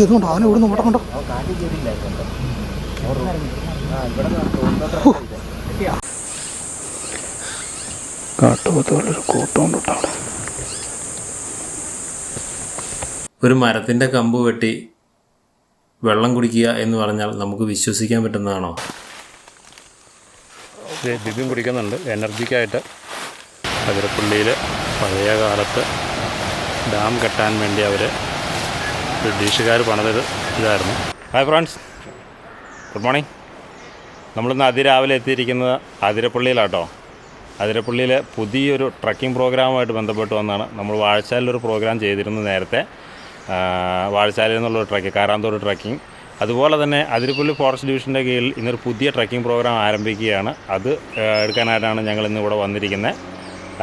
ഇതുകൊണ്ട്? ആന ഇവിടുന്ന് ഓട്ടം കണ്ടോ? കാട്ടുപോത്തുള്ളൊരു കൂട്ടമുണ്ട് കേട്ടോ അവിടെ. ഒരു മരത്തിന്റെ കമ്പ് വെട്ടി വെള്ളം കുടിക്കുക എന്ന് പറഞ്ഞാൽ നമുക്ക് വിശ്വസിക്കാൻ പറ്റുന്നതാണോ? ബിബിയും കുടിക്കുന്നുണ്ട്. എനർജിക്കായിട്ട് അതിരപ്പള്ളിയിൽ പഴയ കാലത്ത് ഡാം കെട്ടാൻ വേണ്ടി അവർ ബ്രിട്ടീഷുകാർ പണിതത് ഇതായിരുന്നു. ഹായ് ഫ്രണ്ട്സ് ഗുഡ് മോർണിംഗ് നമ്മളിന്ന് അതിരാവിലെ എത്തിയിരിക്കുന്നത് അതിരപ്പള്ളിയിലാട്ടോ അതിരപ്പള്ളിയിൽ പുതിയൊരു ട്രക്കിംഗ് പ്രോഗ്രാമുമായിട്ട് ബന്ധപ്പെട്ട് വന്നാണ്. നമ്മൾ വാഴച്ചാലിലൊരു പ്രോഗ്രാം ചെയ്തിരുന്നു നേരത്തെ. വാഴച്ചാലിൽ നിന്നുള്ളൊരു ട്രക്ക് കാരാന്തോട് ട്രക്കിംഗ്. അതുപോലെ തന്നെ അതിരപ്പള്ളി ഫോറസ്റ്റ് ഡിവിഷന്റെ കീഴിൽ ഇന്നൊരു പുതിയ ട്രക്കിംഗ് പ്രോഗ്രാം ആരംഭിക്കുകയാണ്. അത് എടുക്കാനായിട്ടാണ് ഞങ്ങൾ ഇന്ന് ഇവിടെ വന്നിരിക്കുന്നത്.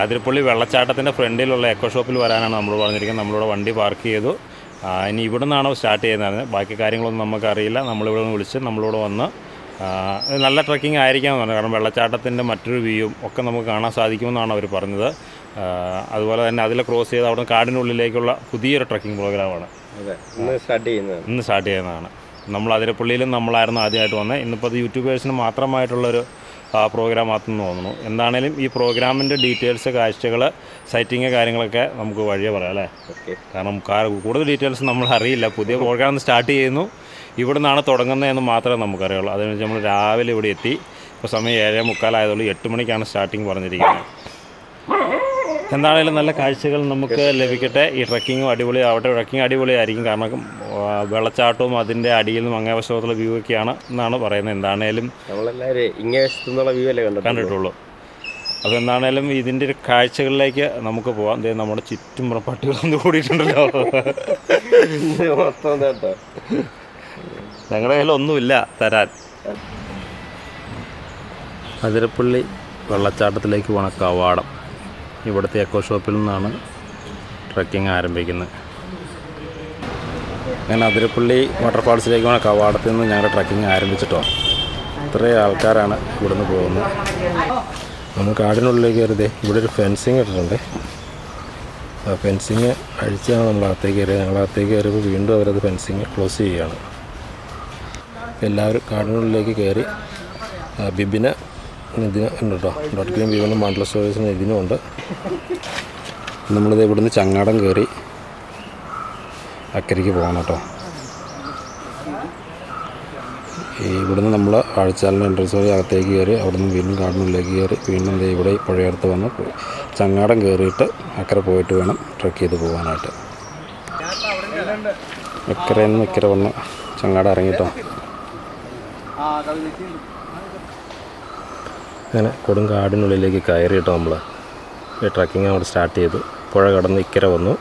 അതിരപ്പള്ളി വെള്ളച്ചാട്ടത്തിന്റെ ഫ്രണ്ടിലുള്ള എക്കോ ഷോപ്പിൽ വരാനാണ് നമ്മൾ പറഞ്ഞിരിക്കുന്നത്. നമ്മളിവിടെ വണ്ടി പാർക്ക് ചെയ്തു. ഇനി ഇവിടെ നിന്നാണോ സ്റ്റാർട്ട് ചെയ്യുന്നത് ബാക്കി കാര്യങ്ങളൊന്നും നമുക്കറിയില്ല. നമ്മളിവിടെ നിന്ന് വിളിച്ച് നമ്മളിവിടെ വന്ന് നല്ല ട്രക്കിംഗ് ആയിരിക്കാമെന്ന് പറഞ്ഞു. കാരണം വെള്ളച്ചാട്ടത്തിന്റെ മറ്റൊരു വ്യൂവും ഒക്കെ നമുക്ക് കാണാൻ സാധിക്കുമെന്നാണ് അവർ പറഞ്ഞത്. അതുപോലെ തന്നെ അതിൽ ക്രോസ് ചെയ്ത് അവിടെ കാടിനുള്ളിലേക്കുള്ള പുതിയൊരു ട്രക്കിംഗ് പ്രോഗ്രാമാണ്. ഇന്ന് സ്റ്റാർട്ട് ചെയ്യുന്നത് ഇന്ന് സ്റ്റാർട്ട് ചെയ്യുന്നതാണ്. നമ്മൾ അതിരപ്പള്ളിയിലും നമ്മളായിരുന്നു ആദ്യമായിട്ട് വന്നത്. ഇന്നിപ്പോൾ അത് യൂട്യൂബേഴ്സിന് മാത്രമായിട്ടുള്ളൊരു പ്രോഗ്രാം ആണെന്ന് തോന്നുന്നു. എന്താണേലും ഈ പ്രോഗ്രാമിന്റെ ഡീറ്റെയിൽസ് കാഴ്ചകൾ സൈറ്റിങ് കാര്യങ്ങളൊക്കെ നമുക്ക് വഴിയേ പറയാം അല്ലേ? കാരണം കൂടുതൽ ഡീറ്റെയിൽസ് നമ്മൾ അറിയില്ല. പുതിയ പ്രോഗ്രാം സ്റ്റാർട്ട് ചെയ്യുന്നു. ഇവിടെ നിന്നാണ് തുടങ്ങുന്നതെന്ന് മാത്രമേ നമുക്കറിയുള്ളൂ. അതിനുവെച്ച് നമ്മൾ രാവിലെ ഇവിടെ എത്തി. ഇപ്പോൾ സമയം ഏഴേ മുക്കാലായതുള്ളൂ എട്ട് മണിക്കാണ് സ്റ്റാർട്ടിങ് പറഞ്ഞിരിക്കുന്നത്. എന്താണേലും നല്ല കാഴ്ചകൾ നമുക്ക് ലഭിക്കട്ടെ. ഈ ട്രക്കിങ്ങും അടിപൊളിയാവട്ടെ ട്രക്കിംഗ് അടിപൊളിയായിരിക്കും. കാരണം വെള്ളച്ചാട്ടവും അതിന്റെ അടിയിൽ നിന്നും അങ്ങേ വശത്തുള്ള വ്യൂ ഒക്കെയാണ് എന്നാണ് പറയുന്നത്. എന്താണേലും നമ്മളെല്ലാവരും ഇങ്ങേ വശത്തു നിന്നുള്ള വ്യൂ അല്ലേ കണ്ടിട്ടുള്ളൂ? അതെന്താണേലും അപ്പോൾ എന്താണേലും ഇതിന്റെ ഒരു കാഴ്ചകളിലേക്ക് നമുക്ക് പോവാം. ദേ നമ്മുടെ ചുറ്റും പട്ടികളൊന്നും കൂടിയിട്ടുണ്ടല്ലോ. മൊത്തം കേട്ടോ. ഞങ്ങളുടെ കയ്യിൽ ഒന്നുമില്ല തരാൻ. അതിരപ്പള്ളി വെള്ളച്ചാട്ടത്തിലേക്ക് പോണ കവാടം ഇവിടുത്തെ എക്കോ ഷോപ്പിൽ നിന്നാണ് ട്രക്കിംഗ് ആരംഭിക്കുന്നത്. അങ്ങനെ അതിരപ്പള്ളി വാട്ടർഫാൾസിലേക്ക് പോണ കവാടത്തിൽ നിന്ന് ഞങ്ങളുടെ ട്രക്കിംഗ് ആരംഭിച്ചിട്ടോ. ഇത്രയും ആൾക്കാരാണ് ഇവിടുന്ന് പോകുന്നത്. നമ്മൾ കാടിനുള്ളിലേക്ക് കയറിയതേ ഇവിടെ ഒരു ഫെൻസിങ് ഇട്ടിട്ടുണ്ട്. ആ ഫെൻസിങ് അഴിച്ചാണ് നമ്മൾ അകത്തേക്ക് കയറിയത്. ഞങ്ങൾ അകത്തേക്ക് കയറിയപ്പോൾ വീണ്ടും അവരത് ഫെൻസിങ് ക്ലോസ് ചെയ്യുകയാണ്. എല്ലാവരും കാടിനുള്ളിലേക്ക് കയറി ബിബിന് ഇതിന് ഉണ്ട് കേട്ടോ. ഡോട്ട് ഗ്രീൻ ബിബിനും മണ്ഡല സ്റ്റോറീസിന് ഇതിനും ഉണ്ട്. നമ്മളിത് ഇവിടുന്ന് ചങ്ങാടം കയറി അക്കരയ്ക്ക് പോകണം കേട്ടോ. ഇവിടുന്ന് നമ്മൾ ആഴ്ചാലിന്റെ എൻട്രൻസ് വഴി അകത്തേക്ക് കയറി അവിടുന്ന് വീണ്ടും കാടിനുള്ളിലേക്ക് കയറി വീണ്ടും ഇവിടെ പുഴയടുത്ത് വന്ന് ചങ്ങാടം കയറിയിട്ട് അക്കരെ പോയിട്ട് വേണം ട്രക്ക് ചെയ്ത് പോകാനായിട്ട്. ഇക്കരയിൽ നിന്ന് ഇക്കരെ വന്ന് ചങ്ങാടം ഇറങ്ങിട്ടോ. അങ്ങനെ കൊടുങ്കാടിനുള്ളിലേക്ക് കയറിയിട്ടോ നമ്മൾ ഈ ട്രക്കിംഗ് അവിടെ സ്റ്റാർട്ട് ചെയ്തു. പുഴ കടന്ന് ഇക്കര വന്നു.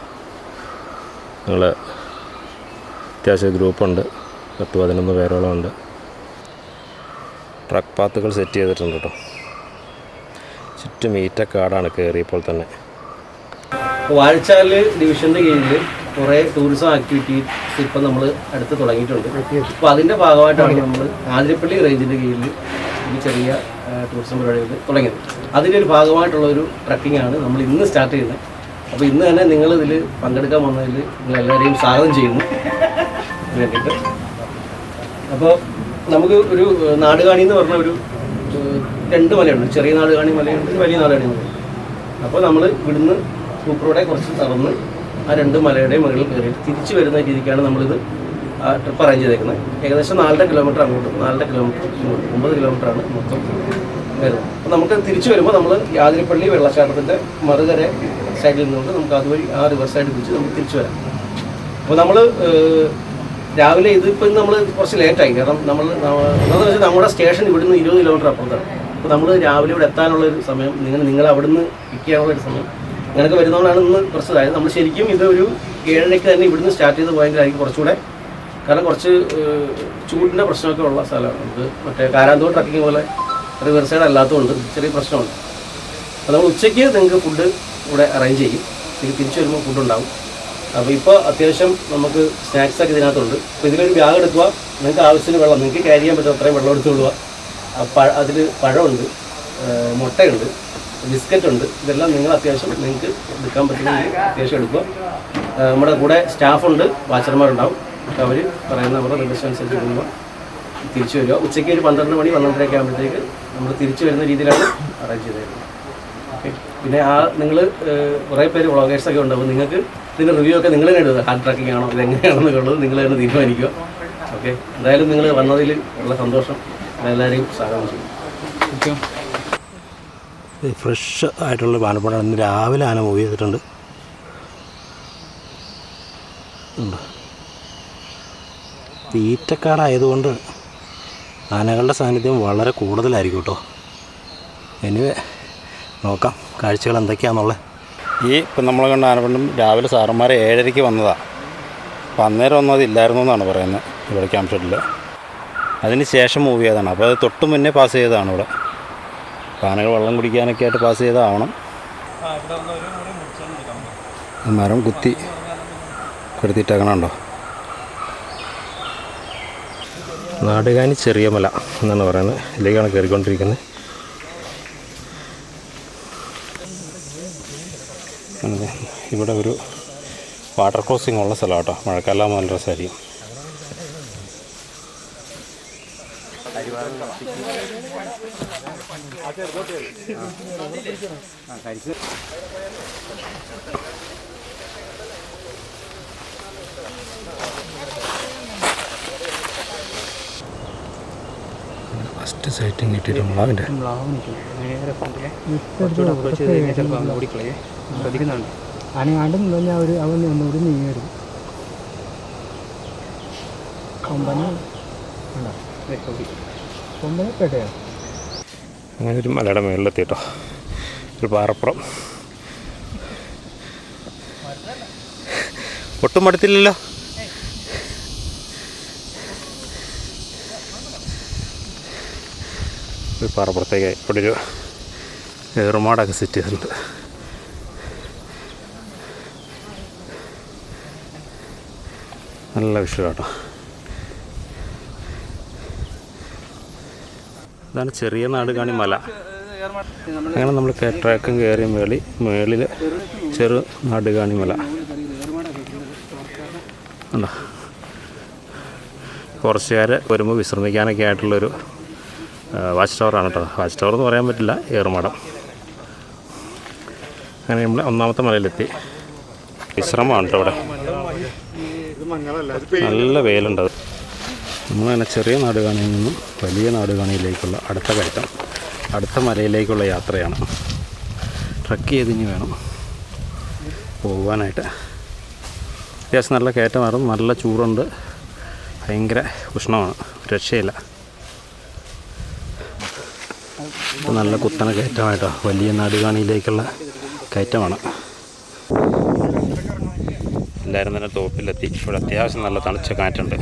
ഞങ്ങൾ അത്യാവശ്യം ഗ്രൂപ്പുണ്ട്. പത്ത് പതിനൊന്ന് പേരോളം ഉണ്ട് ട്രക്ക് പാത്തുകൾ സെറ്റ് ചെയ്തിട്ടുണ്ട് കേട്ടോ. ചുറ്റും ഈറ്റക്കാടാണ് കയറിയപ്പോൾ തന്നെ. വാഴച്ചാൽ ഡിവിഷന്റെ കീഴിൽ കുറേ ടൂറിസം ആക്ടിവിറ്റീസ് ഇപ്പം നമ്മൾ അടുത്ത് തുടങ്ങിയിട്ടുണ്ട്. അപ്പോൾ അതിന്റെ ഭാഗമായിട്ടാണ് നമ്മൾ ആതിരപ്പള്ളി റേഞ്ചിന്റെ കീഴിൽ ഒരു ചെറിയ ടൂറിസം പരിപാടികൾ തുടങ്ങിയത്. അതിന്റെ ഒരു ഭാഗമായിട്ടുള്ള ഒരു ട്രക്കിംഗ് ആണ് നമ്മൾ ഇന്ന് സ്റ്റാർട്ട് ചെയ്യുന്നത്. അപ്പോൾ ഇന്ന് തന്നെ നിങ്ങൾ ഇതിൽ പങ്കെടുക്കാൻ വന്നതിൽ നിങ്ങൾ എല്ലാവരെയും സ്വാഗതം ചെയ്യുന്നു. വേണ്ടിയിട്ട് അപ്പോൾ നമുക്ക് ഒരു നാടുകാണി എന്ന് പറഞ്ഞ ഒരു രണ്ട് മലയുണ്ട്. ചെറിയ നാടുകാണി മലയുണ്ട് വലിയ നാടുകാണി മലയുണ്ട്. അപ്പോൾ നമ്മൾ ഇവിടുന്ന് സൂപ്പറോടെ കുറച്ച് നടന്ന് ആ രണ്ട് മലയുടെ മുകളിൽ കയറി തിരിച്ചു വരുന്ന രീതിക്കാണ് നമ്മളിത് ആ ട്രിപ്പ് അറേഞ്ച് ചെയ്തേക്കുന്നത്. ഏകദേശം നാലര കിലോമീറ്റർ അങ്ങോട്ടും നാലര കിലോമീറ്റർ ഇങ്ങോട്ടും ഒമ്പത് കിലോമീറ്ററാണ് മൊത്തം വരുന്നത്. അപ്പോൾ നമുക്ക് തിരിച്ചു വരുമ്പോൾ നമ്മൾ യാതിരിപ്പള്ളി വെള്ളച്ചാട്ടത്തിന്റെ മറുകര സൈഡിൽ നിന്നുകൊണ്ട് നമുക്ക് അതുവഴി ആ റിവർ സൈഡ് പിടിച്ച് നമുക്ക് തിരിച്ചു വരാം. അപ്പോൾ നമ്മൾ രാവിലെ ഇതിപ്പോൾ നമ്മൾ കുറച്ച് ലേറ്റായി കാരണം നമ്മൾ എന്താണെന്ന് വെച്ചാൽ നമ്മുടെ സ്റ്റേഷൻ ഇവിടുന്ന് ഇരുപത് കിലോമീറ്റർ അപ്പുറത്താണ്. അപ്പോൾ നമ്മൾ രാവിലെ ഇവിടെ എത്താനുള്ള ഒരു സമയം നിങ്ങൾ നിങ്ങൾ അവിടുന്ന് പിക്ക് ചെയ്യാനുള്ള ഒരു സമയം അങ്ങനെയൊക്കെ വരുന്നതുകൊണ്ടാണ് ഇന്ന് കുറച്ച് അതായത് നമ്മൾ ശരിക്കും ഇതൊരു ഏഴരയ്ക്ക് തന്നെ ഇവിടുന്ന് സ്റ്റാർട്ട് ചെയ്ത് പോയെങ്കിലായിരിക്കും കുറച്ചുകൂടെ. കാരണം കുറച്ച് ചൂടിന്റെ പ്രശ്നമൊക്കെ ഉള്ള സ്ഥലമാണ്. നമുക്ക് മറ്റേ കാരാന്തോ ട്രക്കിംഗ് പോലെ റിവർ സൈഡ് അല്ലാത്തതുകൊണ്ട് ചെറിയ പ്രശ്നമുണ്ട്. അപ്പോൾ നമ്മൾ ഉച്ചയ്ക്ക് നിങ്ങൾക്ക് ഫുഡ് ഇവിടെ അറേഞ്ച് ചെയ്യും. തിരിച്ചു വരുമ്പോൾ ഫുഡ് ഉണ്ടാവും. അപ്പോൾ ഇപ്പോൾ അത്യാവശ്യം നമുക്ക് സ്നാക്സ് ഒക്കെ ഇതിനകത്തുണ്ട്. അപ്പോൾ ഇതിലൊരു ബാഗ് എടുക്കുക. നിങ്ങൾക്ക് ആവശ്യത്തിന് വെള്ളം നിങ്ങൾക്ക് ക്യാരി ചെയ്യാൻ പറ്റും. അത്രയും വെള്ളം എടുത്ത് കൊള്ളുക. അതിൽ പഴമുണ്ട് മുട്ടയുണ്ട് ബിസ്ക്കറ്റ് ഉണ്ട് ഇതെല്ലാം നിങ്ങൾ അത്യാവശ്യം നിങ്ങൾക്ക് എടുക്കാൻ പറ്റുന്ന അത്യാവശ്യം എടുക്കുക. നമ്മുടെ കൂടെ സ്റ്റാഫുണ്ട് വാച്ചർമാരുണ്ടാവും. അവർ പറയുന്ന നമ്മുടെ നിർദ്ദേശം അനുസരിച്ച് എടുക്കുമ്പോൾ തിരിച്ചു വരിക. ഉച്ചയ്ക്ക് ഒരു പന്ത്രണ്ട് മണി പന്ത്രണ്ടരയൊക്കെ ആകുമ്പോഴത്തേക്ക് നമ്മൾ തിരിച്ചു വരുന്ന രീതിയിലാണ് അറേഞ്ച് ചെയ്തേക്കുന്നത്. ഓക്കെ പിന്നെ ആ നിങ്ങൾ കുറേ പേര് വ്ളോഗേഴ്സൊക്കെ ഉണ്ട്. അപ്പോൾ നിങ്ങൾക്ക് ഇതിന്റെ റിവ്യൂ ഒക്കെ നിങ്ങൾ തന്നെ എഴുതുക. ഹാർഡ് ട്രാക്കിംഗ് ആണോ ഇത് എങ്ങനെയാണെന്ന് ഉള്ളത് നിങ്ങൾ തന്നെ തീരുമാനിക്കുക. ഓക്കെ എന്തായാലും നിങ്ങൾ വന്നതിൽ ഉള്ള സന്തോഷം. എല്ലാവരെയും സ്വാഗതം ചെയ്യും ഫ്രഷ് ആയിട്ടുള്ള പാലപ്പഴം ഇന്ന് രാവിലെ ആന മൂവ് ചെയ്തിട്ടുണ്ട്. ഉണ്ട്. തീറ്റക്കാടായതുകൊണ്ട് ആനകളുടെ സാന്നിധ്യം വളരെ കൂടുതലായിരിക്കും കേട്ടോ. എനിവേ നോക്കാം. കാഴ്ചകൾ എന്തൊക്കെയാണെന്നുള്ളത് ഈ ഇപ്പം നമ്മൾ കണ്ട ആനപ്പണ്ടും രാവിലെ സാറന്മാരെ ഏഴരയ്ക്ക് വന്നതാണ് അപ്പം അന്നേരം ഒന്നും അതില്ലായിരുന്നു എന്നാണ് പറയുന്നത് ഇവിടെ ക്യാമ്പ് ഷെഡിൽ. അതിന് ശേഷം മൂവ് ചെയ്തതാണ്. അപ്പോൾ അത് തൊട്ട് മുന്നേ പാസ് ചെയ്തതാണ് ഇവിടെ. ആനകൾ വെള്ളം കുടിക്കാനൊക്കെ ആയിട്ട് പാസ് ചെയ്താവണം മരം കുത്തി കെടുത്തിട്ടേക്കണുണ്ടോ നാടുകാനി ചെറിയ മല എന്നാണ് പറയുന്നത്. ഇതിലേക്കാണ് കയറിക്കൊണ്ടിരിക്കുന്നത്. അങ്ങനെ ഇവിടെ ഒരു വാട്ടർ ക്രോസിംഗ് ഉള്ള സ്ഥലം കേട്ടോ മഴക്കാലം നല്ല രസമായിരിക്കും ഫസ്റ്റ് സൈറ്റിംഗ് കിട്ടിയിട്ട് മുളാവിന്റെ അനങ്ങാണ്ട് നിന്ന് അവർ അവൻ ഒന്നുകൂടി നീങ്ങി വരും. കൊമ്പന അങ്ങനെ ഒരു മലയുടെ മേളിലെത്തിട്ടോ ഒരു പാറപ്പുറം. ഒട്ടും മടുത്തില്ലല്ലോ. ഒരു പാറപ്പുറത്തേക്ക് ഇവിടെ ഒരു ഏറുമാടൊക്കെ സെറ്റ് ചെയ്തിട്ടുണ്ട്. നല്ല വിഷയം കേട്ടോ ഇതാണ് ചെറിയ നാട് കാണി മല. അങ്ങനെ നമ്മൾ ട്രാക്കും കയറി മേളി മേളിൽ ചെറു നാട് കാണി മല. ഉണ്ടോ കുറച്ചുകാർ വരുമ്പോൾ വിശ്രമിക്കാനൊക്കെ ആയിട്ടുള്ളൊരു വാച്ച് ടവറാണ് കേട്ടോ. വാച്ച് ടവർ എന്ന് പറയാൻ പറ്റില്ല ഏറുമാടം. അങ്ങനെ നമ്മൾ ഒന്നാമത്തെ മലയിലെത്തി. വിശ്രമമാണ് കേട്ടോ ഇവിടെ നല്ല വെയിലുണ്ട് അത്. നമ്മളങ്ങനെ ചെറിയ നാടുകാണിയിൽ നിന്നും വലിയ നാടുകാണിയിലേക്കുള്ള അടുത്ത കയറ്റം അടുത്ത മലയിലേക്കുള്ള യാത്രയാണ്. ട്രക്ക് ചെയ്തിഞ്ഞ് വേണം പോകാനായിട്ട്. അത്യാവശ്യം നല്ല കയറ്റമായിരുന്നു. നല്ല ചൂടുണ്ട്. ഭയങ്കര ഉഷ്ണമാണ്. രക്ഷയില്ല. നല്ല കുത്തന കയറ്റമായിട്ടോ. വലിയ നാടുകാണിയിലേക്കുള്ള കയറ്റമാണ്. എല്ലാവരും തന്നെ തോപ്പിലെത്തി ഇവിടെ അത്യാവശ്യം നല്ല തണുച്ച കാറ്റുണ്ട്.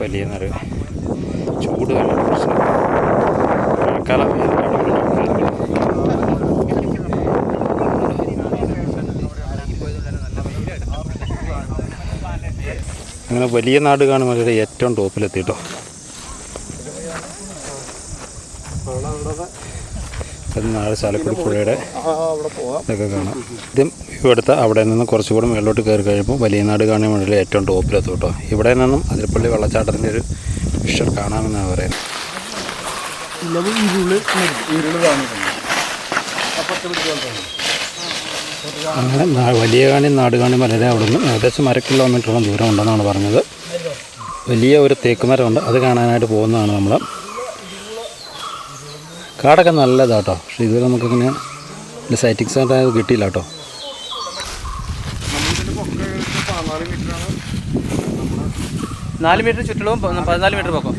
വലിയ നിറ ചൂട് അങ്ങനെ വലിയ നാട് കാണുമ്പോൾ ഏറ്റവും ടോപ്പിലെത്തിട്ടോ അത് നാളെ ചാലക്കുടി പുഴയുടെ ഇതൊക്കെ കാണാം. ഇതും വ്യൂ എടുത്ത് അവിടെ നിന്ന് കുറച്ചുകൂടെ മുകളിലോട്ട് കയറി കഴിയുമ്പോൾ വലിയ നാട് കാണാൻ വേണ്ടി ഏറ്റവും ടോപ്പിലെത്തും കേട്ടോ ഇവിടെ നിന്നും അതിരപ്പള്ളി വെള്ളച്ചാട്ടത്തിന്റെ ഒരു വിഷ്വൽ കാണാമെന്നാണ് പറയുന്നത്. അങ്ങനെ വലിയ കാണി നാട് കാണി മലരെ അവിടെ നിന്ന് ഏകദേശം അര കിലോമീറ്ററോളം ദൂരം ഉണ്ടെന്നാണ് പറഞ്ഞത്. വലിയ ഒരു തേക്ക് മരമുണ്ട് അത് കാണാനായിട്ട് പോകുന്നതാണ് നമ്മൾ കാടൊക്കെ നല്ലതാണ് കേട്ടോ പക്ഷെ ഇതുവരെ നമുക്കിങ്ങനെ സൈറ്റിങ്സ് ആയിട്ട് കിട്ടിയില്ല കേട്ടോ. നാല് മീറ്റർ ചുറ്റളവും പതിനാല് മീറ്റർ പൊക്കം.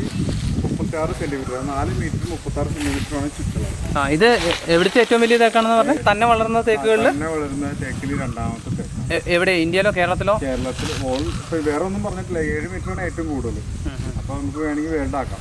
ആ ഇത് എവിടുത്തെ ഏറ്റവും വലിയ തേക്കാണെന്ന് പറഞ്ഞാൽ തന്നെ വളർന്ന തേക്കുകളിൽ തന്നെ വളരുന്ന തേക്കിൽ രണ്ടാമത്തെ തേക്ക്. എവിടെ? ഇന്ത്യയിലോ കേരളത്തിലോ? കേരളത്തിൽ വേറെ ഒന്നും പറഞ്ഞിട്ടില്ല. ഏഴ് മീറ്റർ ആണ് ഏറ്റവും കൂടുതൽ അപ്പൊ നമുക്ക് വേണമെങ്കിൽ വേണ്ടാക്കാം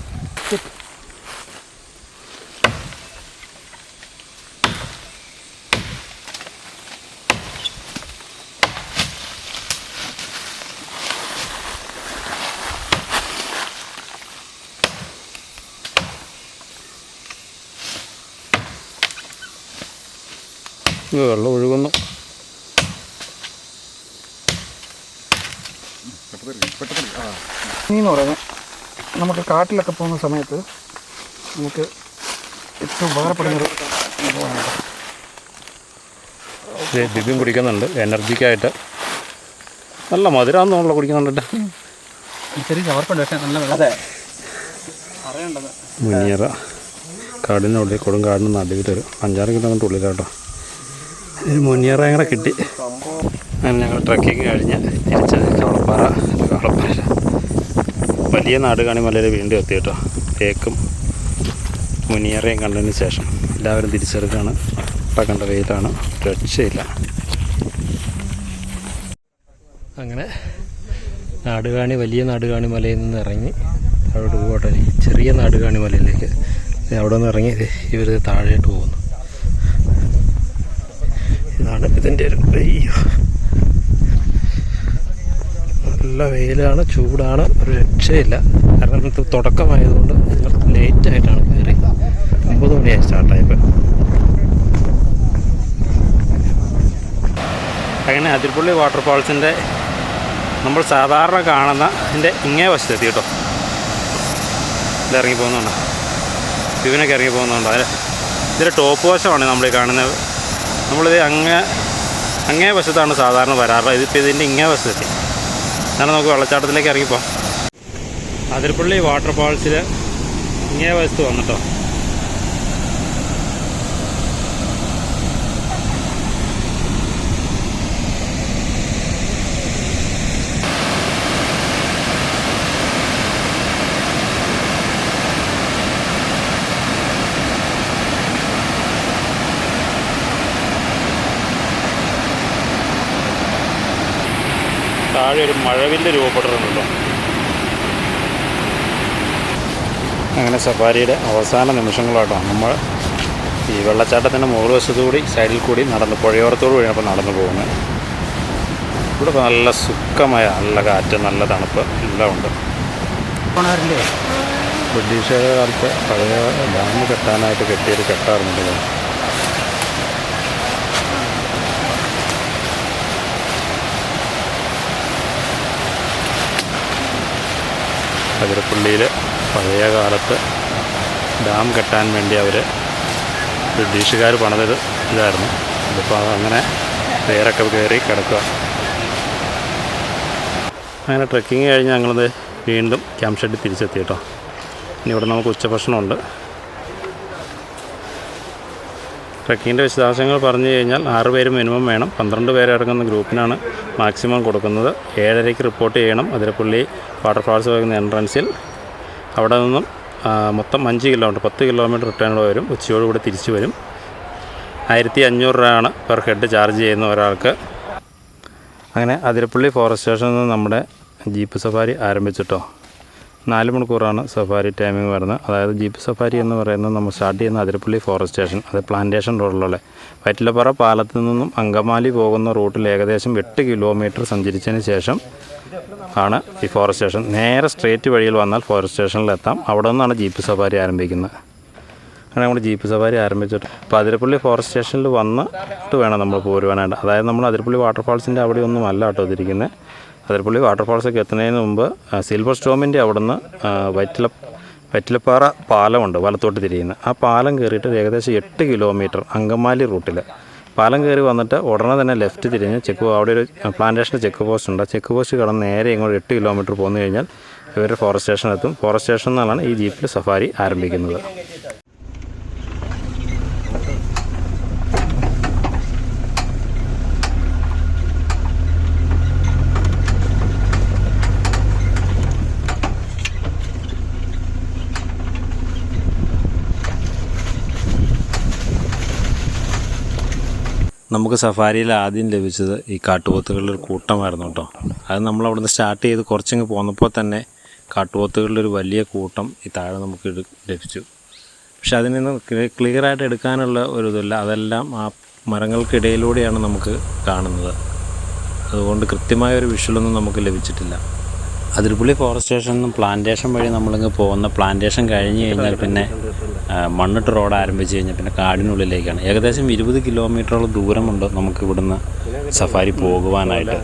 വെള്ളം ഒഴുകുന്നു. മീൻ പറയുന്നത് നമുക്ക് കാട്ടിലൊക്കെ പോകുന്ന സമയത്ത് നമുക്ക് ഏറ്റവും ഉപകാരപ്പെടുന്നൊരു ബിബിയും കുടിക്കുന്നുണ്ട്. എനർജിക്കായിട്ട്. നല്ല മധുരമാണെന്നുള്ള കുടിക്കുന്നുണ്ട് ചെറിയ ചവർപ്പുണ്ട് പക്ഷേ നല്ല വെള്ളം. അറിയണ്ടത്. മുനിയറ കാടിനുള്ളിൽ കൊടുങ്കാടിന് നടുവിലൊരു അഞ്ചാറ് കിലോമീറ്റർ ഉള്ളിലാട്ടോ. ഒരു മുനിയറ അങ്ങനെ കിട്ടി. അങ്ങനെ ഞങ്ങൾ ട്രക്കിങ് കഴിഞ്ഞ് തിരിച്ചത് കവളപ്പാറ കവളപ്പാറ വലിയ നാടുകാണി മലയിൽ വീണ്ടും എത്തി കേട്ടോ. തേക്കും മുനിയറയും കണ്ടതിന് ശേഷം എല്ലാവരും തിരിച്ചെടുക്കാണ്. ഇപ്പം കണ്ട വെയിലാണ്. രക്ഷയില്ല. അങ്ങനെ നാടുകാണി വലിയ നാടുകാണി മലയിൽ നിന്ന് ഇറങ്ങി. അവിടെ പോകട്ടെ ചെറിയ നാടുകാണി മലയിലേക്ക്. അവിടെ നിന്ന് ഇറങ്ങി ഇവർ താഴേട്ട് പോകുന്നു ഇതാണ് ഇതിന്റെ ഒരു നല്ല വെയിലാണ് ചൂടാണ് ഒരു രക്ഷയില്ല. കാരണം ഇത് തുടക്കമായതുകൊണ്ട് ഞങ്ങൾ ലേറ്റായിട്ടാണ് കയറി. ഒമ്പത് മണിയായി സ്റ്റാർട്ടായപ്പോൾ അങ്ങനെ അതിർപ്പള്ളി വാട്ടർഫാൾസിന്റെ നമ്മൾ സാധാരണ കാണുന്ന ഇതിന്റെ ഇങ്ങേ വശത്തെത്തി കേട്ടോ. ഇത് ഇറങ്ങി പോകുന്നുണ്ടോ. ഇവനൊക്കെ ഇറങ്ങി പോകുന്നുണ്ടോ. ഇതിന്റെ ടോപ്പ് വശമാണ് നമ്മൾ കാണുന്നത്. നമ്മളിത് അങ്ങേ അങ്ങേ വശത്താണ് സാധാരണ വരാറ്. ഇതിപ്പോൾ ഇതിന്റെ ഇങ്ങേ വശത്തെത്തി എന്നാലും നമുക്ക് വെള്ളച്ചാട്ടത്തിലേക്ക് ഇറങ്ങിപ്പോൾ അതിരപ്പള്ളി വാട്ടർഫാൾസിൽ ഇങ്ങേ വശത്ത് വന്നിട്ടോ താഴെ ഒരു മഴവില്ല് രൂപപ്പെട്ടിട്ടുണ്ടല്ലോ. അങ്ങനെ സഫാരിയുടെ അവസാന നിമിഷങ്ങളാട്ടോ. നമ്മൾ ഈ വെള്ളച്ചാട്ടത്തിന്റെ മുകൾ വശത്തുകൂടി സൈഡിൽ കൂടി നടന്ന് പുഴയോരത്തോട് കൂടി നടന്നു പോകുന്നത്. ഇവിടെ നല്ല സുഖമായ നല്ല കാറ്റ് നല്ല തണുപ്പ് എല്ലാം ഉണ്ട്. ബ്രിട്ടീഷുകാരുടെ കാലത്ത് പഴയ ഡാം കെട്ടാനായിട്ട് കെട്ടിയൊരു കെട്ടാറുണ്ട്. അതിരപ്പള്ളിയിൽ പഴയ കാലത്ത് ഡാം കെട്ടാൻ വേണ്ടി അവർ ബ്രിട്ടീഷുകാർ പണിതത് ഇതായിരുന്നു. അതിപ്പോൾ അങ്ങനെ പേരൊക്കെ കയറി കിടക്കുക. അങ്ങനെ ട്രക്കിങ് കഴിഞ്ഞ് ഞങ്ങളത് വീണ്ടും ക്യാമ്പ് ഷെഡിൽ തിരിച്ചെത്തി കേട്ടോ. ഇനി ഇവിടെ നമുക്ക് ഉച്ചഭക്ഷണമുണ്ട്. ട്രക്കിങ്ങിന്റെ വിശദാംശങ്ങൾ പറഞ്ഞു കഴിഞ്ഞാൽ ആറ് പേര് മിനിമം വേണം. പന്ത്രണ്ട് പേരടങ്ങുന്ന ഗ്രൂപ്പിനാണ് മാക്സിമം കൊടുക്കുന്നത്. ഏഴരയ്ക്ക് റിപ്പോർട്ട് ചെയ്യണം. അതിരപ്പള്ളി വാട്ടർഫാൾസ് വരുന്ന എൻട്രൻസിൽ. അവിടെ നിന്നും മൊത്തം അഞ്ച് കിലോമീറ്റർ പത്ത് കിലോമീറ്റർ റിട്ടേണിൽ വരും. ഉച്ചയോടുകൂടി തിരിച്ചു വരും. ആയിരത്തി അഞ്ഞൂറ് രൂപയാണ് പെർ ഹെഡ് ചാർജ് ചെയ്യുന്ന ഒരാൾക്ക്. അങ്ങനെ അതിരപ്പള്ളി ഫോറസ്റ്റ് സ്റ്റേഷനിൽ നിന്ന് നമ്മുടെ ജീപ്പ് സഫാരി ആരംഭിച്ചിട്ടോ? നാല് മണിക്കൂറാണ് സഫാരി ടൈമിംഗ് വരുന്നത്. അതായത് ജീപ്പ് സഫാരി എന്ന് പറയുന്നത് നമ്മൾ സ്റ്റാർട്ട് ചെയ്യുന്ന അതിരപ്പള്ളി ഫോറസ്റ്റ് സ്റ്റേഷൻ അത് പ്ലാന്റേഷൻ റോഡിലുള്ള വൈറ്റിലപ്പാറ പാലത്തിൽ നിന്നും അങ്കമാലി പോകുന്ന റൂട്ടിൽ ഏകദേശം എട്ട് കിലോമീറ്റർ സഞ്ചരിച്ചതിന് ശേഷം ആണ് ഈ ഫോറസ്റ്റ് സ്റ്റേഷൻ നേരെ സ്ട്രേറ്റ് വഴിയിൽ വന്നാൽ ഫോറസ്റ്റ് സ്റ്റേഷനിലെത്താം അവിടെ നിന്നാണ് ജീപ്പ് സഫാരി ആരംഭിക്കുന്നത്. അങ്ങനെ നമ്മൾ ജീപ്പ് സഫാരി ആരംഭിച്ചിട്ട് അപ്പോൾ അതിരപ്പള്ളി ഫോറസ്റ്റ് സ്റ്റേഷനിൽ വന്നിട്ട് വേണം നമ്മൾ പോരുവാനായിട്ട്. അതായത് നമ്മൾ അതിരപ്പള്ളി വാട്ടർഫാൾസിന്റെ അവിടെ ഒന്നും അല്ല കേട്ടോ ഇതിരിക്കുന്നത് അതിരപ്പള്ളി വാട്ടർഫാൾസൊക്കെ എത്തുന്നതിന് മുമ്പ് സിൽവർ സ്റ്റോമിന്റെ അവിടുന്ന് വൈറ്റില വൈറ്റിലപ്പാറ പാലമുണ്ട് വലത്തോട്ട് തിരിയുന്ന. ആ പാലം കയറിയിട്ട് ഏകദേശം എട്ട് കിലോമീറ്റർ അങ്കമാലി റൂട്ടിൽ പാലം കയറി വന്നിട്ട് ഉടനെ തന്നെ ലെഫ്റ്റ് തിരിഞ്ഞ് ചെക്ക് അവിടെ ഒരു പ്ലാന്റേഷന്റെ ചെക്ക് പോസ്റ്റ് ഉണ്ട്. ചെക്ക് പോസ്റ്റ് കടന്ന് നേരെ ഇങ്ങോട്ട് എട്ട് കിലോമീറ്റർ പോന്നു കഴിഞ്ഞാൽ ഇവർ ഫോറസ്റ്റ് സ്റ്റേഷനിലെത്തും ഫോറസ്റ്റ് സ്റ്റേഷനിൽ നിന്നാണ് ഈ ജീപ്പിൽ സഫാരി ആരംഭിക്കുന്നത്. നമുക്ക് സഫാരിയിൽ ആദ്യം ലഭിച്ചത് ഈ കാട്ടുപോത്തുകളുടെ ഒരു കൂട്ടമായിരുന്നു കേട്ടോ. അത് നമ്മൾ അവിടുന്ന് സ്റ്റാർട്ട് ചെയ്ത് കുറച്ചങ്ങ് പോന്നപ്പോൾ തന്നെ കാട്ടുപോത്തുകളുടെ ഒരു വലിയ കൂട്ടം ഈ താഴെ നമുക്ക് ലഭിച്ചു. പക്ഷെ അതിൽ നിന്ന് ക്ലിയറായിട്ട് എടുക്കാനുള്ള ഒരു ഇതില്ല അതെല്ലാം ആ മരങ്ങൾക്കിടയിലൂടെയാണ് നമുക്ക് കാണുന്നത്. അതുകൊണ്ട് കൃത്യമായ ഒരു വിഷ്വലൊന്നും നമുക്ക് ലഭിച്ചിട്ടില്ല. അതിരപ്പള്ളി ഫോറസ്റ്റ് സ്റ്റേഷനിൽ നിന്നും പ്ലാന്റേഷൻ വഴി നമ്മളിങ്ങ് പോകുന്ന പ്ലാന്റേഷൻ കഴിഞ്ഞ് കഴിഞ്ഞാൽ പിന്നെ മണ്ണിട്ട് റോഡ് ആരംഭിച്ച് കഴിഞ്ഞാൽ പിന്നെ കാടിനുള്ളിലേക്കാണ്. ഏകദേശം ഇരുപത് കിലോമീറ്ററോളം ദൂരമുണ്ട് നമുക്ക് ഇവിടുന്ന് സഫാരി പോകുവാനായിട്ട്.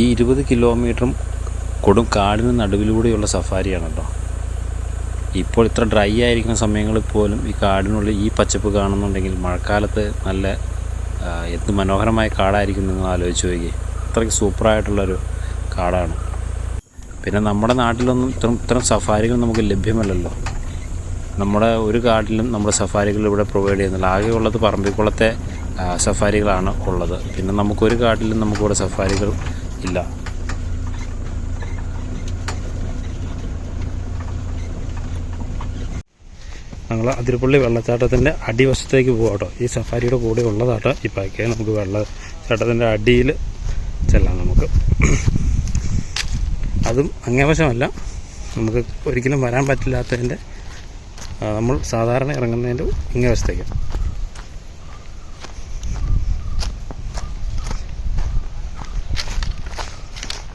ഈ ഇരുപത് കിലോമീറ്ററും കൊടും കാടിന് നടുവിലൂടെയുള്ള സഫാരിയാണ് കേട്ടോ ഇപ്പോൾ ഇത്ര ഡ്രൈ ആയിരിക്കുന്ന സമയങ്ങളിൽ പോലും ഈ കാടിനുള്ളിൽ ഈ പച്ചപ്പ് കാണുന്നുണ്ടെങ്കിൽ മഴക്കാലത്ത് നല്ല എന്ത് മനോഹരമായ കാടായിരിക്കും നിങ്ങൾ ആലോചിച്ച് നോക്കി അത്രയ്ക്ക് സൂപ്പറായിട്ടുള്ളൊരു കാടാണ്. പിന്നെ നമ്മുടെ നാട്ടിലൊന്നും ഇത്ര ഇത്തരം സഫാരികൾ നമുക്ക് ലഭ്യമല്ലല്ലോ. നമ്മുടെ ഒരു കാട്ടിലും നമ്മുടെ സഫാരികൾ ഇവിടെ പ്രൊവൈഡ് ചെയ്യുന്നില്ല. ആകെയുള്ളത് പറമ്പിക്കുളത്തെ സഫാരികളാണ് ഉള്ളത്. പിന്നെ നമുക്കൊരു കാട്ടിലും നമുക്കിവിടെ സഫാരികൾ ഇല്ല. ഞങ്ങൾ അതിരപ്പള്ളി വെള്ളച്ചാട്ടത്തിന്റെ അടിവശത്തേക്ക് പോകാം കേട്ടോ. ഈ സഫാരിയുടെ കൂടെ ഉള്ളതാട്ടോ ഈ പാക്കേജ് നമുക്ക് വെള്ളച്ചാട്ടത്തിന്റെ അടിയിൽ ചെല്ലാം നമുക്ക്. അതും അങ്ങേവശമല്ല നമുക്ക് ഒരിക്കലും വരാൻ പറ്റില്ലാത്തതിന്റെ നമ്മൾ സാധാരണ ഇറങ്ങുന്നതിന്റെ ഇങ്ങേവശത്തേക്ക്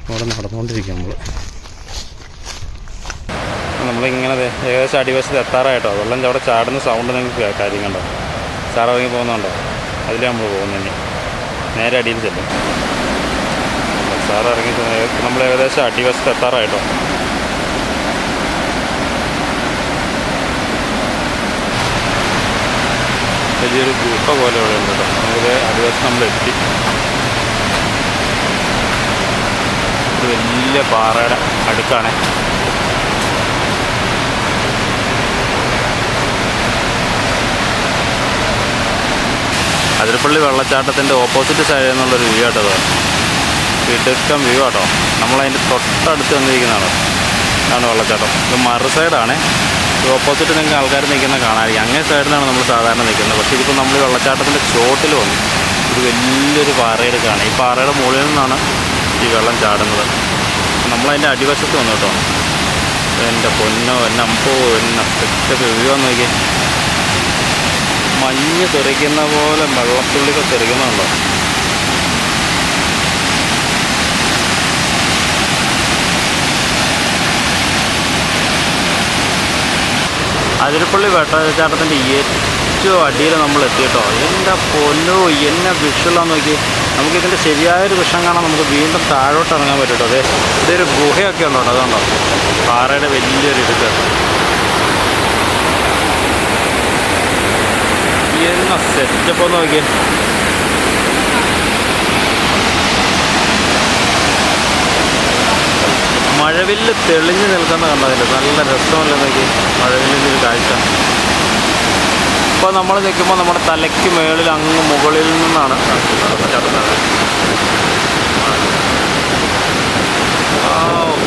അവിടെ നടന്നുകൊണ്ടിരിക്കുക നമ്മൾ നമ്മളിങ്ങനെ ഏകദേശം അടിവശത്ത് എത്താറായിട്ടോ? വെള്ളം അവിടെ ചാടുന്ന സൗണ്ട് നിങ്ങൾക്ക് കാര്യം കണ്ടോ ചാടിറങ്ങി പോകുന്നുണ്ടോ? അതിലേ നമ്മൾ പോകുന്നത് നേരെ അടിയിൽ ചെല്ലും. സാർ ഇറങ്ങി നമ്മൾ ഏകദേശം അടിവശത്ത് എത്താറായിട്ടോ? വലിയൊരു ഗുഹ പോലെ ഇവിടെ ഉണ്ട് കേട്ടോ. നമുക്ക് അടിവശത്ത് നമ്മൾ എത്തി. വലിയ പാറയുടെ അടുക്കാണ്. അതിരപ്പള്ളി വെള്ളച്ചാട്ടത്തിന്റെ ഓപ്പോസിറ്റ് സൈഡിൽ നിന്നുള്ളൊരു വ്യൂ ആട്ടോ അത്. ഇടുക്കം വ്യൂ ആട്ടോ. നമ്മളതിന്റെ തൊട്ടടുത്ത് വന്നിരിക്കുന്നതാണ്. ആണ് വെള്ളച്ചാട്ടം. ഇത് മറു സൈഡാണ് ഓപ്പോസിറ്റ് നിങ്ങൾക്ക് ആൾക്കാർ നിൽക്കുന്ന കാണാതിരിക്കും. അങ്ങേ സൈഡിലാണ് നമ്മൾ സാധാരണ നിൽക്കുന്നത്. പക്ഷേ ഇതിപ്പോൾ നമ്മൾ വെള്ളച്ചാട്ടത്തിന്റെ ചോട്ടിൽ വന്നു. ഇത് വലിയൊരു പാറയെടുക്കാണ് ഈ പാറയുടെ മുകളിൽ നിന്നാണ് ഈ വെള്ളം ചാടുന്നത്. നമ്മളതിന്റെ അടിവശത്ത് വന്നു കേട്ടോ. എന്റെ പൊന്നോ എന്റെ അമ്പോ എന്നെ സെറ്റൊക്കെ വ്യൂ നോക്കി. മഞ്ഞ് തെറിക്കുന്ന പോലെ വെള്ളത്തുള്ളികൾ തെറിക്കുന്നുണ്ടോ? അതിരപ്പള്ളി വെട്ടച്ചാട്ടത്തിന്റെ ഏറ്റവും അടിയിൽ നമ്മൾ എത്തിയിട്ടോ? എന്റെ പൊന്നോ എന്നെ വിഷുള്ള നോക്കി. നമുക്കിതിന്റെ ശരിയായൊരു വിഷം കാണാൻ നമുക്ക് വീണ്ടും താഴോട്ട് ഇറങ്ങാൻ പറ്റും അതെ ഇതൊരു ഗുഹയൊക്കെ ഉണ്ടോ? അതുകൊണ്ടോ പാറയുടെ വലിയൊരു ഇടുക്ക് എന്ന സെറ്റപ്പ് നോക്കിയേ. മഴവില്ല് തെളിഞ്ഞു നിൽക്കുന്ന കണ്ടതില്ല നല്ല രസമല്ല നോക്കി. മഴവില്ലിന്റെ ഒരു കാഴ്ച. ഇപ്പോൾ നമ്മൾ നിൽക്കുമ്പോൾ നമ്മുടെ തലയ്ക്ക് മേളിൽ അങ്ങ് മുകളിൽ നിന്നാണ്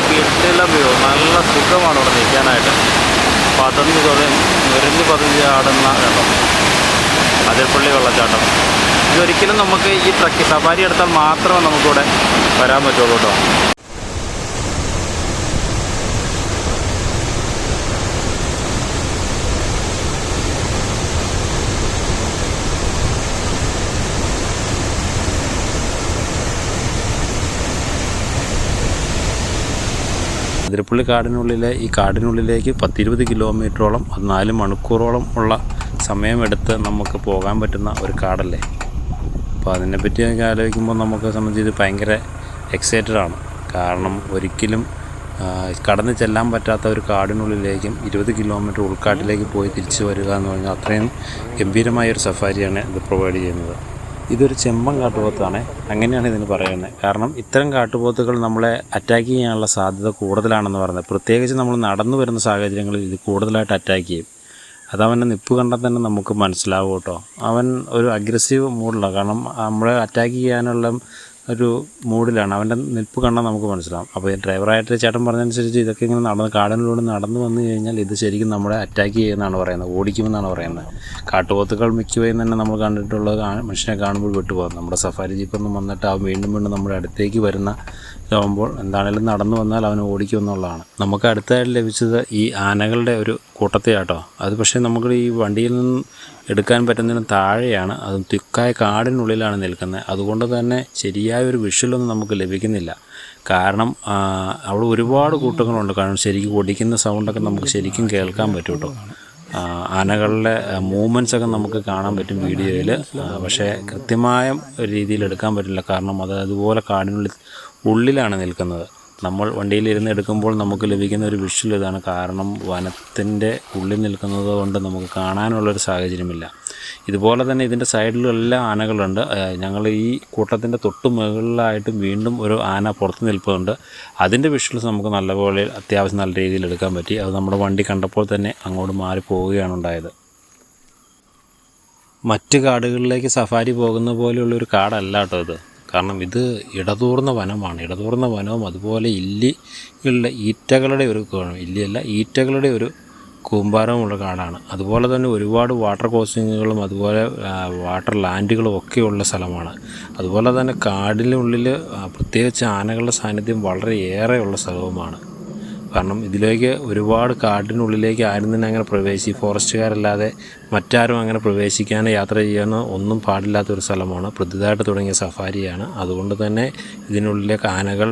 കിട്ടില്ല വ്യൂ നല്ല സുഖമാണ് ഇവിടെ നിൽക്കാനായിട്ട്. പതഞ്ഞ് തുടങ്ങി നുരഞ്ഞ് പതിഞ്ഞ് ചാടുന്ന കണ്ടോ. അതിരപ്പള്ളി വെള്ളച്ചാട്ടം. ഇതൊരിക്കലും നമുക്ക് ഈ ട്രക്കി സഫാരി എടുത്താൽ മാത്രമേ നമുക്കിവിടെ വരാൻ പറ്റുള്ളൂ കേട്ടോ. അതിരപ്പള്ളി കാടിനുള്ളിലെ ഈ കാടിനുള്ളിലേക്ക് പത്തിരുപത് കിലോമീറ്ററോളം അത് നാല് മണിക്കൂറോളം ഉള്ള സമയമെടുത്ത് നമുക്ക് പോകാൻ പറ്റുന്ന ഒരു കാടല്ലേ? അപ്പോൾ അതിനെപ്പറ്റി ആലോചിക്കുമ്പോൾ നമുക്ക് സംബന്ധിച്ച് ഇത് ഭയങ്കര എക്സൈറ്റഡ് ആണ്. കാരണം ഒരിക്കലും കടന്ന് ചെല്ലാൻ പറ്റാത്ത ഒരു കാടിനുള്ളിലേക്കും ഇരുപത് കിലോമീറ്റർ ഉൾക്കാട്ടിലേക്ക് പോയി തിരിച്ചു വരിക എന്ന് പറഞ്ഞാൽ അത്രയും ഗംഭീരമായ ഒരു സഫാരിയാണ് ഇത് പ്രൊവൈഡ് ചെയ്യുന്നത്. ഇതൊരു ചെമ്പൻ കാട്ടുപോത്താണ്. അങ്ങനെയാണ് ഇതിന് പറയുന്നത്. കാരണം ഇത്തരം കാട്ടുപോത്തുകൾ നമ്മളെ അറ്റാക്ക് ചെയ്യാനുള്ള സാധ്യത കൂടുതലാണെന്ന് പറയുന്നത്. പ്രത്യേകിച്ച് നമ്മൾ നടന്നു വരുന്ന സാഹചര്യങ്ങളിൽ ഇത് കൂടുതലായിട്ട് അറ്റാക്ക് ചെയ്യും. അതവന്റെ നിപ്പ് കണ്ടാൽ തന്നെ നമുക്ക് മനസ്സിലാവും കേട്ടോ. അവൻ ഒരു അഗ്രസീവ് മൂഡിലാണ് കാരണം നമ്മളെ അറ്റാക്ക് ചെയ്യാനുള്ള ഒരു മൂഡിലാണ്. അവന്റെ നിൽപ്പ് കണ്ടാൽ നമുക്ക് മനസ്സിലാവും. അപ്പോൾ ഈ ഡ്രൈവറായിട്ട് ചേട്ടൻ പറഞ്ഞതനുസരിച്ച് ഇതൊക്കെ ഇങ്ങനെ നടന്ന് കാടിലൂടെ നടന്നു വന്നു കഴിഞ്ഞാൽ ഇത് ശരിക്കും നമ്മളെ അറ്റാക്ക് ചെയ്യുമെന്നാണ് പറയുന്നത്. ഓടിക്കുമെന്നാണ് പറയുന്നത്. കാട്ടുപോത്തുകൾ മിക്കവയും തന്നെ നമ്മൾ കണ്ടിട്ടുള്ളത് മനുഷ്യനെ കാണുമ്പോൾ വിട്ടുപോകും. നമ്മുടെ സഫാരി ജീപ്പൊന്നും വന്നിട്ട് അവൻ വീണ്ടും വീണ്ടും നമ്മുടെ അടുത്തേക്ക് വരുന്ന ഇതാകുമ്പോൾ എന്താണേലും നടന്നു വന്നാൽ അവന് ഓടിക്കുമെന്നുള്ളതാണ് നമുക്ക് അടുത്തായിട്ട് ലഭിച്ചത് ഈ ആനകളുടെ ഒരു കൂട്ടത്തെയാട്ടോ. അത് പക്ഷേ നമുക്ക് ഈ വണ്ടിയിൽ നിന്ന് എടുക്കാൻ പറ്റുന്നതിന് താഴെയാണ് അത് തിക്കായ കാടിനുള്ളിലാണ് നിൽക്കുന്നത്. അതുകൊണ്ട് തന്നെ ശരിയായ ഒരു വിഷ്വലൊന്നും നമുക്ക് ലഭിക്കുന്നില്ല. കാരണം അവിടെ ഒരുപാട് കൂട്ടങ്ങളുണ്ട്. കാരണം ശരിക്കും ഒടിക്കുന്ന സൗണ്ടൊക്കെ നമുക്ക് ശരിക്കും കേൾക്കാൻ പറ്റും ആനകളുടെ മൂവ്മെന്റ്സ് ഒക്കെ നമുക്ക് കാണാൻ പറ്റും വീഡിയോയിൽ. പക്ഷേ കൃത്യമായ രീതിയിൽ എടുക്കാൻ പറ്റില്ല. കാരണം അത് അതുപോലെ കാടിനുള്ളിൽ ഉള്ളിലാണ് നിൽക്കുന്നത്. നമ്മൾ വണ്ടിയിൽ ഇരുന്ന് എടുക്കുമ്പോൾ നമുക്ക് ലഭിക്കുന്ന ഒരു വിഷ്വൽ ഇതാണ്. കാരണം വനത്തിന്റെ ഉള്ളിൽ നിൽക്കുന്നത് കൊണ്ട് നമുക്ക് കാണാനുള്ളൊരു സാഹചര്യമില്ല. ഇതുപോലെ തന്നെ ഇതിന്റെ സൈഡിലെല്ലാം ആനകളുണ്ട്. ഞങ്ങൾ ഈ കൂട്ടത്തിന്റെ തൊട്ട് മുകളിലായിട്ട് വീണ്ടും ഒരു ആന പുറത്ത് നിൽപ്പുണ്ട്. അതിന്റെ വിഷ്വൽസ് നമുക്ക് നല്ലപോലെ അത്യാവശ്യം നല്ല രീതിയിൽ എടുക്കാൻ പറ്റി. അത് നമ്മുടെ വണ്ടി കണ്ടപ്പോൾ തന്നെ അങ്ങോട്ട് മാറി പോവുകയാണ് ഉണ്ടായത്. മറ്റ് കാടുകളിലേക്ക് സഫാരി പോകുന്ന പോലെയുള്ളൊരു കാടല്ല കേട്ടോ ഇത്. കാരണം ഇത് ഇടതൂർന്ന വനമാണ്. ഇടതൂർന്ന വനവും അതുപോലെ ഇല്ലികളുടെ ഈറ്റകളുടെ ഒരു ഇല്ലിയല്ല ഈറ്റകളുടെ ഒരു കൂമ്പാരമുള്ള കാടാണ്. അതുപോലെ തന്നെ ഒരുപാട് വാട്ടർ ക്രോസിങ്ങുകളും അതുപോലെ വാട്ടർ ലാൻഡുകളും ഒക്കെയുള്ള സ്ഥലമാണ്. അതുപോലെ തന്നെ കാടിനുള്ളിൽ പ്രത്യേകിച്ച് ആനകളുടെ സാന്നിധ്യം വളരെയേറെയുള്ള സ്ഥലവുമാണ്. കാരണം ഇതിലേക്ക് ഒരുപാട് കാടിനുള്ളിലേക്ക് ആരും തന്നെ അങ്ങനെ പ്രവേശി ഫോറസ്റ്റുകാരല്ലാതെ മറ്റാരും അങ്ങനെ പ്രവേശിക്കാനോ യാത്ര ചെയ്യാനോ ഒന്നും പാടില്ലാത്ത ഒരു സ്ഥലമാണ്. പുതുതായിട്ട് തുടങ്ങിയ സഫാരിയാണ്. അതുകൊണ്ട് തന്നെ ഇതിനുള്ളിലേക്ക് ആനകൾ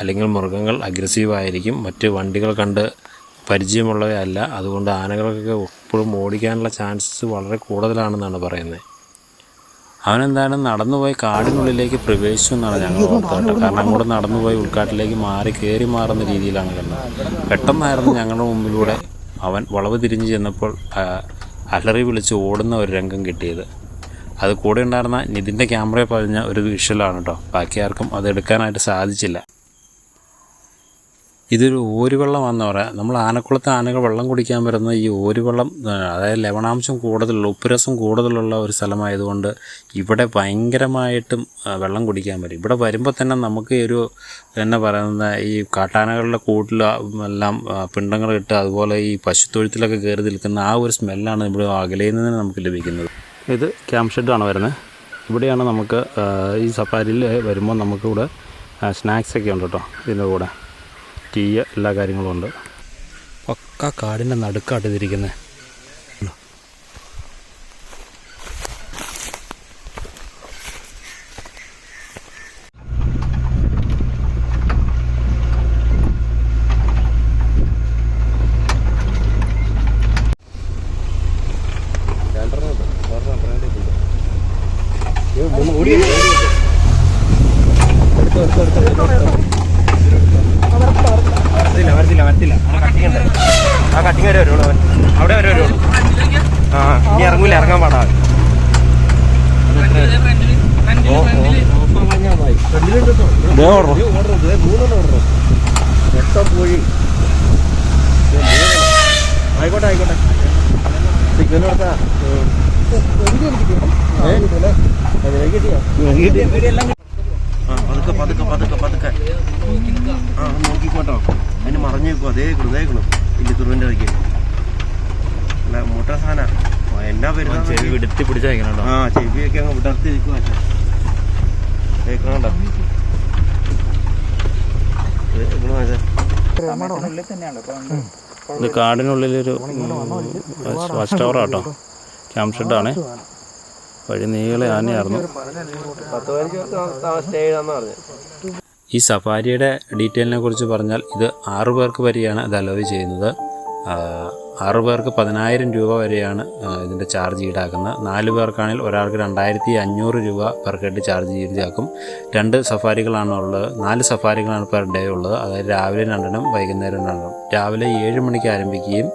അല്ലെങ്കിൽ മൃഗങ്ങൾ അഗ്രസീവായിരിക്കും മറ്റ് വണ്ടികൾ കണ്ട് പരിചയമുള്ളവയല്ല. അതുകൊണ്ട് ആനകൾക്കൊക്കെ എപ്പോഴും ഓടിക്കാനുള്ള ചാൻസസ് വളരെ കൂടുതലാണെന്നാണ് പറയുന്നത്. അവനെന്താണ് നടന്നുപോയി കാടിനുള്ളിലേക്ക് പ്രവേശിച്ചു എന്നാണ് ഞങ്ങൾ ഓർത്തോട്ടെ കാരണം അങ്ങോട്ട് നടന്നുപോയി ഉൾക്കാട്ടിലേക്ക് മാറി കയറി മാറുന്ന രീതിയിലാണ് കണ്ടത് പെട്ടെന്നായിരുന്നു ഞങ്ങളുടെ മുമ്പിലൂടെ അവൻ വളവ് തിരിഞ്ഞ് ചെന്നപ്പോൾ അലറി വിളിച്ച് ഓടുന്ന ഒരു രംഗം കിട്ടിയത്. അത് കൂടെ ഉണ്ടായിരുന്ന നിതിന്റെ ക്യാമറയിൽ പതിഞ്ഞ ഒരു വിഷ്വലാണ് കേട്ടോ ബാക്കി ആർക്കും അത് എടുക്കാനായിട്ട് സാധിച്ചില്ല. ഇതൊരു ഓരുവെള്ളമാണെന്ന് പറയാം നമ്മൾ ആനക്കുളത്ത് ആനകൾ വെള്ളം കുടിക്കാൻ വരുന്ന ഈ ഓരുവെള്ളം അതായത് ലവണാംശം കൂടുതലുള്ള ഉപ്പുരസം കൂടുതലുള്ള ഒരു സ്ഥലമായതുകൊണ്ട് ഇവിടെ ഭയങ്കരമായിട്ടും വെള്ളം കുടിക്കാൻ വരും. ഇവിടെ വരുമ്പോൾ തന്നെ നമുക്ക് ഒരു എന്നെ പറയുന്ന ഈ കാട്ടാനകളുടെ കൂട്ടിൽ എല്ലാം പിണ്ടങ്ങൾ ഇട്ട് അതുപോലെ ഈ പശുത്തൊഴുത്തിലൊക്കെ കയറി നിൽക്കുന്ന ആ ഒരു സ്മെല്ലാണ് ഇവിടെ അകലയിൽ നിന്ന് നമുക്ക് ലഭിക്കുന്നത്. ഇത് ക്യാമ്പ് ഷെഡാണ് വരുന്നത്. ഇവിടെയാണ് നമുക്ക് ഈ സഫാരിയിൽ വരുമ്പോൾ നമുക്കിവിടെ സ്നാക്സൊക്കെ ഉണ്ട് കേട്ടോ ഇതിന്റെ കൂടെ. ടീ എല്ലാ കാര്യങ്ങളും ഉണ്ട്. പക്ക കാടിന്റെ നടുക്കാട്ട് ഇതിരിക്കുന്നത് വരത്തില്ല ആ കട്ടിങ് ഉണ്ട്. ആ കട്ടിങ് വരെ വരുള്ളൂ അവൻ. അവിടെ വരെ വരുള്ളൂ. ആ ഇനി ഇറങ്ങൂല ഇറങ്ങാൻ പാടാ. ആയിക്കോട്ടെ ആയിക്കോട്ടെ. സിഗ്നൽ കൊടുത്താ? പതുക്കെ പതുക്കെ പതുക്കെ പതുക്കെ. ആ നോക്കിക്കോട്ടോ. അതിന് മറഞ്ഞു വെക്കും അതേ ഹൃദയക്കണം ഇല്ല തുറവിന്റെ ഇടയ്ക്ക് അല്ല മൂട്ട സാധന. എന്നാ പേര് ചെവി വിടുത്തി പിടിച്ചേക്കണം ആ ചെവിയൊക്കെ അങ്ങ് വിടർത്തി കേൾക്കണോ ഇത് കാടിനുള്ളിലൊരു വാച്ച് ടവർ കേട്ടോ ക്യാമ്പ് ഷെഡാണ് വഴി നീളെ ആനയായിരുന്നു പത്ത് സ്റ്റേ ചെയ്താന്ന് ഈ സഫാരിയുടെ ഡീറ്റെയിലിനെ കുറിച്ച് പറഞ്ഞാൽ ഇത് ആറ് പേർക്ക് വരെയാണ് ഇത് അലോവ് ചെയ്യുന്നത്. ആറ് പേർക്ക് പതിനായിരം രൂപ വരെയാണ് ഇതിന്റെ ചാർജ് ഈടാക്കുന്നത്. നാല് പേർക്കാണെങ്കിൽ ഒരാൾക്ക് രണ്ടായിരത്തി അഞ്ഞൂറ് രൂപ പെർ ഹെഡ് ചാർജ് ഈടാക്കും. രണ്ട് സഫാരികളാണ് ഉള്ളത്. നാല് സഫാരികളാണ് പെർ ഡേ ഉള്ളത്. അതായത് രാവിലെ രണ്ടെണ്ണം വൈകുന്നേരം രണ്ടെണ്ണം. രാവിലെ ഏഴ് മണിക്ക് ആരംഭിക്കുകയും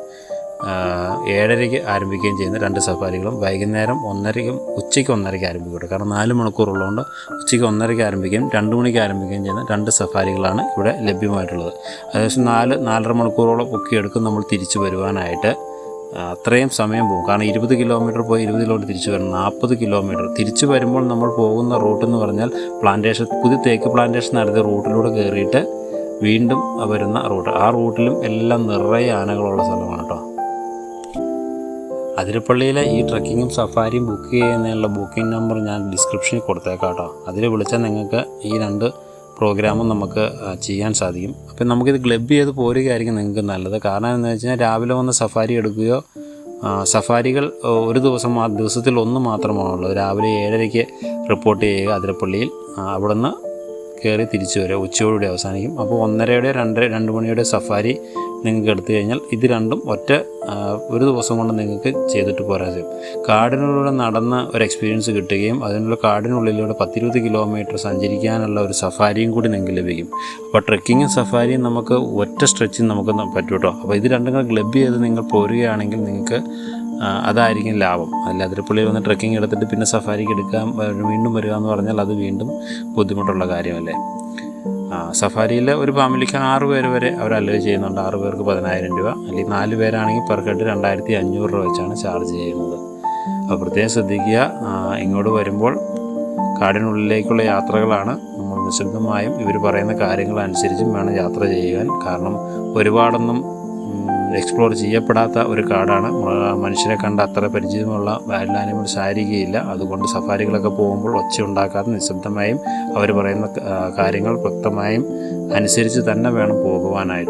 ഏഴരയ്ക്ക് ആരംഭിക്കുകയും ചെയ്യുന്ന രണ്ട് സഫാരികളും വൈകുന്നേരം ഒന്നരയ്ക്കും ഉച്ചയ്ക്ക് ഒന്നരയ്ക്ക് ആരംഭിക്കട്ടെ. കാരണം നാല് മണിക്കൂറുള്ളതുകൊണ്ട് ഉച്ചയ്ക്ക് ഒന്നരയ്ക്ക് ആരംഭിക്കുകയും രണ്ട് മണിക്ക് ആരംഭിക്കുകയും ചെയ്യുന്ന രണ്ട് സഫാരികളാണ് ഇവിടെ ലഭ്യമായിട്ടുള്ളത്. ഏകദേശം നാല് നാലര മണിക്കൂറോളം എടുക്കും നമ്മൾ തിരിച്ചു വരുവാനായിട്ട്. അത്രയും സമയം പോകും. കാരണം ഇരുപത് കിലോമീറ്റർ പോയി ഇരുപത് കിലോമീറ്റർ തിരിച്ചു വരണം. നാൽപ്പത് കിലോമീറ്റർ. തിരിച്ചു വരുമ്പോൾ നമ്മൾ പോകുന്ന റൂട്ട് എന്ന് പറഞ്ഞാൽ പ്ലാന്റേഷൻ പുതിയ തേക്ക് പ്ലാന്റേഷൻ നടത്തിയ റൂട്ടിലൂടെ കയറിയിട്ട് വീണ്ടും വരുന്ന റൂട്ട്. ആ റൂട്ടിലും എല്ലാം നിറയെ ആനകളുള്ള സ്ഥലമാണ് കേട്ടോ. അതിരപ്പള്ളിയിലെ ഈ ട്രക്കിങ്ങും സഫാരിയും ബുക്ക് ചെയ്യുന്നതിനുള്ള ബുക്കിംഗ് നമ്പർ ഞാൻ ഡിസ്ക്രിപ്ഷനിൽ കൊടുത്തേക്കാം കേട്ടോ. അതിൽ വിളിച്ചാൽ നിങ്ങൾക്ക് ഈ രണ്ട് പ്രോഗ്രാമും നമുക്ക് ചെയ്യാൻ സാധിക്കും. അപ്പം നമുക്കിത് ക്ലബ് ചെയ്ത് പോരുകയായിരിക്കും നിങ്ങൾക്ക് നല്ലത്. കാരണം എന്താണെന്ന് വെച്ച് കഴിഞ്ഞാൽ രാവിലെ വന്ന് സഫാരി എടുക്കുകയോ സഫാരികൾ ഒരു ദിവസം ആ ദിവസത്തിൽ ഒന്ന് മാത്രമാണുള്ളത് രാവിലെ ഏഴരയ്ക്ക് റിപ്പോർട്ട് ചെയ്യുക അതിരപ്പള്ളിയിൽ. അവിടുന്ന് കയറി തിരിച്ചു വരിക. ഉച്ചയോടുകൂടി അവസാനിക്കും. അപ്പോൾ ഒന്നരയുടെ രണ്ടര രണ്ട് മണിയുടെ സഫാരി നിങ്ങൾക്ക് എടുത്തു കഴിഞ്ഞാൽ ഇത് രണ്ടും ഒറ്റ ഒരു ദിവസം കൊണ്ട് നിങ്ങൾക്ക് ചെയ്തിട്ട് പോരാ ചെയ്യും കാടിനുള്ളിലൂടെ നടന്ന ഒരു എക്സ്പീരിയൻസ് കിട്ടുകയും അതിനുള്ള കാടിനുള്ളിലൂടെ പത്തിരുപത് കിലോമീറ്റർ സഞ്ചരിക്കാനുള്ള ഒരു സഫാരിയും കൂടി നിങ്ങൾക്ക് ലഭിക്കും. അപ്പോൾ ട്രെക്കിങ്ങും സഫാരിയും നമുക്ക് ഒറ്റ സ്ട്രെച്ചിങ് നമുക്ക് പറ്റും കേട്ടോ അപ്പോൾ ഇത് രണ്ടും കൂടെ ക്ലബ് ചെയ്ത് നിങ്ങൾ പോരുകയാണെങ്കിൽ നിങ്ങൾക്ക് അതായിരിക്കും ലാഭം. അല്ല പുള്ളി വന്ന് ട്രെക്കിംഗ് എടുത്തിട്ട് പിന്നെ സഫാരിക്ക് എടുക്കാൻ വീണ്ടും വരിക എന്ന് പറഞ്ഞാൽ അത് വീണ്ടും ബുദ്ധിമുട്ടുള്ള കാര്യമല്ലേ? സഫാരിയിൽ ഒരു ഫാമിലിക്ക് ആറ് പേര് വരെ അവർ അലോ ചെയ്യുന്നുണ്ട്. ആറ് പേർക്ക് പതിനായിരം രൂപ. അല്ലെങ്കിൽ നാല് പേരാണെങ്കിൽ പെർ ഹെഡ് രണ്ടായിരത്തി അഞ്ഞൂറ് രൂപ വെച്ചാണ് ചാർജ് ചെയ്യുന്നത്. അപ്പോൾ പ്രത്യേകം ശ്രദ്ധിക്കുക. ഇങ്ങോട്ട് വരുമ്പോൾ കാടിനുള്ളിലേക്കുള്ള യാത്രകളാണ് നമ്മൾ നിശബ്ദമായും ഇവർ പറയുന്ന കാര്യങ്ങളനുസരിച്ചും വേണം യാത്ര ചെയ്യുവാൻ. കാരണം ഒരുപാടൊന്നും എക്സ്പ്ലോർ ചെയ്യപ്പെടാത്ത ഒരു കാടാണ്. മനുഷ്യരെ കണ്ട അത്ര പരിചയമുള്ള വൈൽഡ് ആനിമൽസ് ആയിരിക്കുകയില്ല അതുകൊണ്ട് സഫാരികളൊക്കെ പോകുമ്പോൾ ഒച്ച ഉണ്ടാക്കാതെ നിശബ്ദമായും അവർ പറയുന്ന കാര്യങ്ങൾ വ്യക്തമായും അനുസരിച്ച് തന്നെ വേണം പോകുവാനായിട്ട്.